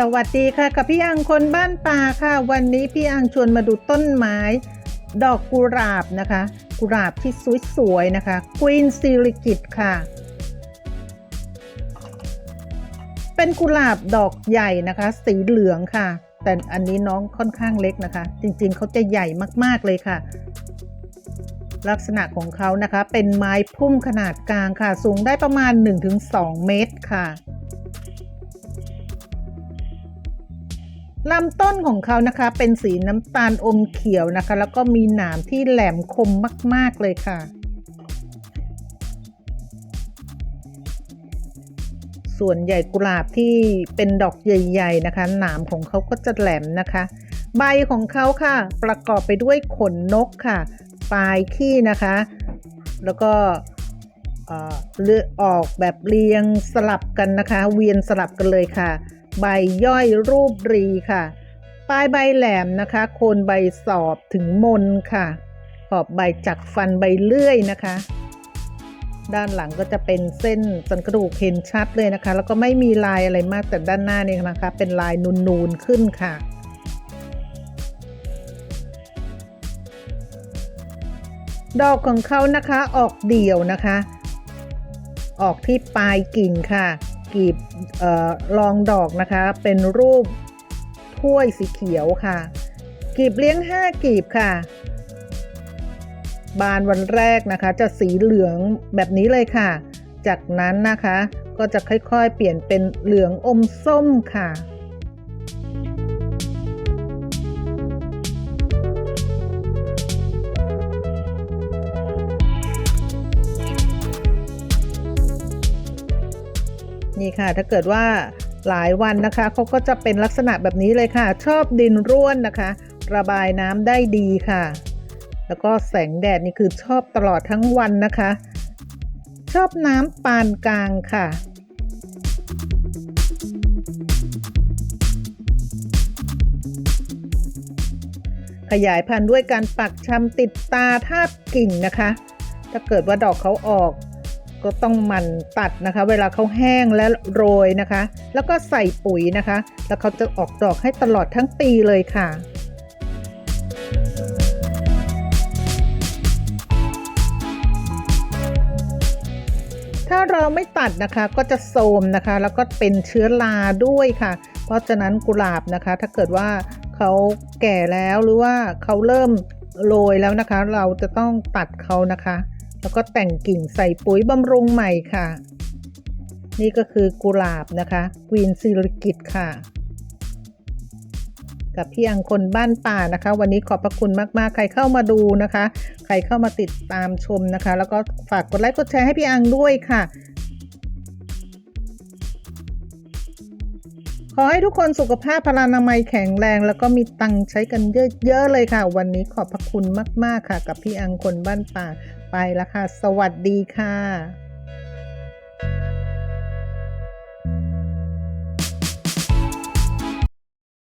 สวัสดีค่ะกับพี่อังคนบ้านป่าค่ะ วันนี้พี่อังชวนมาดูต้นไม้ ดอกกุหลาบนะคะ กุหลาบที่สวยๆนะคะควีนซิลิกิตค่ะ เป็นกุหลาบดอกใหญ่นะคะ สีเหลืองค่ะ แต่อันนี้น้องค่อนข้างเล็กนะคะ จริงๆเขาจะใหญ่มากๆเลยค่ะ ลักษณะของเขานะคะเป็นไม้พุ่มขนาดกลางค่ะ สูงได้ประมาณ 1-2 เมตรค่ะ ลำต้นของเขานะคะเป็นสีน้ำตาลอมเขียวนะคะ แล้วก็มีหนามที่แหลมคมมาก ๆ เลยค่ะ ส่วนใหญ่กุหลาบที่เป็นดอกใหญ่ ๆ นะคะ หนามของเขาก็จะแหลมนะคะ ใบของเขาค่ะ ประกอบไปด้วยขนนกค่ะ ปลายขี้นะคะ แล้วก็เลือออกแบบเรียงสลับกันนะคะ เวียนสลับกันเลยค่ะ ใบย่อยรูปรีค่ะ ปลายใบแหลมนะคะ โคนใบสอบถึงมนค่ะ ขอบใบจักฟันใบเลื่อยนะคะ ด้านหลังก็จะเป็นเส้นสันกระดูกเห็นชัดเลยนะคะ แล้วก็ไม่มีลายอะไรมากแต่ด้านหน้านี่นะคะ เป็นลายนูนๆขึ้นค่ะดอกของเขานะคะออกเดี่ยวนะคะ ออกที่ปลายกิ่งค่ะ กีบออรองดอกนะคะ เป็นรูปถ้วยสีเขียวค่ะ กีบเลี้ยง 5 กีบค่ะ บานวันแรกนะคะ จะสีเหลืองแบบนี้เลยค่ะ จากนั้นนะคะก็จะค่อยๆ เปลี่ยนเป็นเหลืองอมส้มค่ะ นี่ค่ะ ถ้าเกิดว่าหลายวันนะคะเขาก็จะเป็นลักษณะแบบนี้เลยค่ะ ชอบดินร่วนนะคะ ระบายน้ำได้ดีค่ะ แล้วก็แสงแดดนี่คือชอบตลอดทั้งวันนะคะ ชอบน้ำปานกลางค่ะขยายพันธุ์ด้วยการปักชำติดตาทาบกิ่งนะคะ ถ้าเกิดว่าดอกเขาออก ก็ต้องมันตัดนะคะ เวลาเขาแห้งและโรยนะคะ แล้วก็ใส่ปุ๋ยนะคะ แล้วเขาจะออกดอกให้ตลอดทั้งปีเลยค่ะถ้าเราไม่ตัดนะคะก็จะโทมนะคะ แล้วก็เป็นเชื้อราด้วยค่ะ เพราะฉะนั้นกุหลาบนะคะ ถ้าเกิดว่าเขาแก่แล้วหรือว่าเขาเริ่มโรยแล้วนะคะ เราจะต้องตัดเขานะคะ แล้วก็แต่งกิ่งใส่ปุ๋ยบำรุงใหม่ค่ะ นี่ก็คือกุหลาบนะคะควีนซิลิกิตค่ะ กับพี่อังคนบ้านป่านะคะ วันนี้ขอบพระคุณมากๆ ใครเข้ามาดูนะคะ ใครเข้ามาติดตามชมนะคะ แล้วก็ฝากกดไลค์กดแชร์ให้พี่อังด้วยค่ะ ขอให้ทุกคนสุขภาพพลานามัยแข็งแรง แล้วก็มีตังใช้กันเยอะๆเลยค่ะ วันนี้ขอบพระคุณมากๆค่ะ กับพี่อังคนบ้านป่าไปแล้วค่ะ สวัสดีค่ะ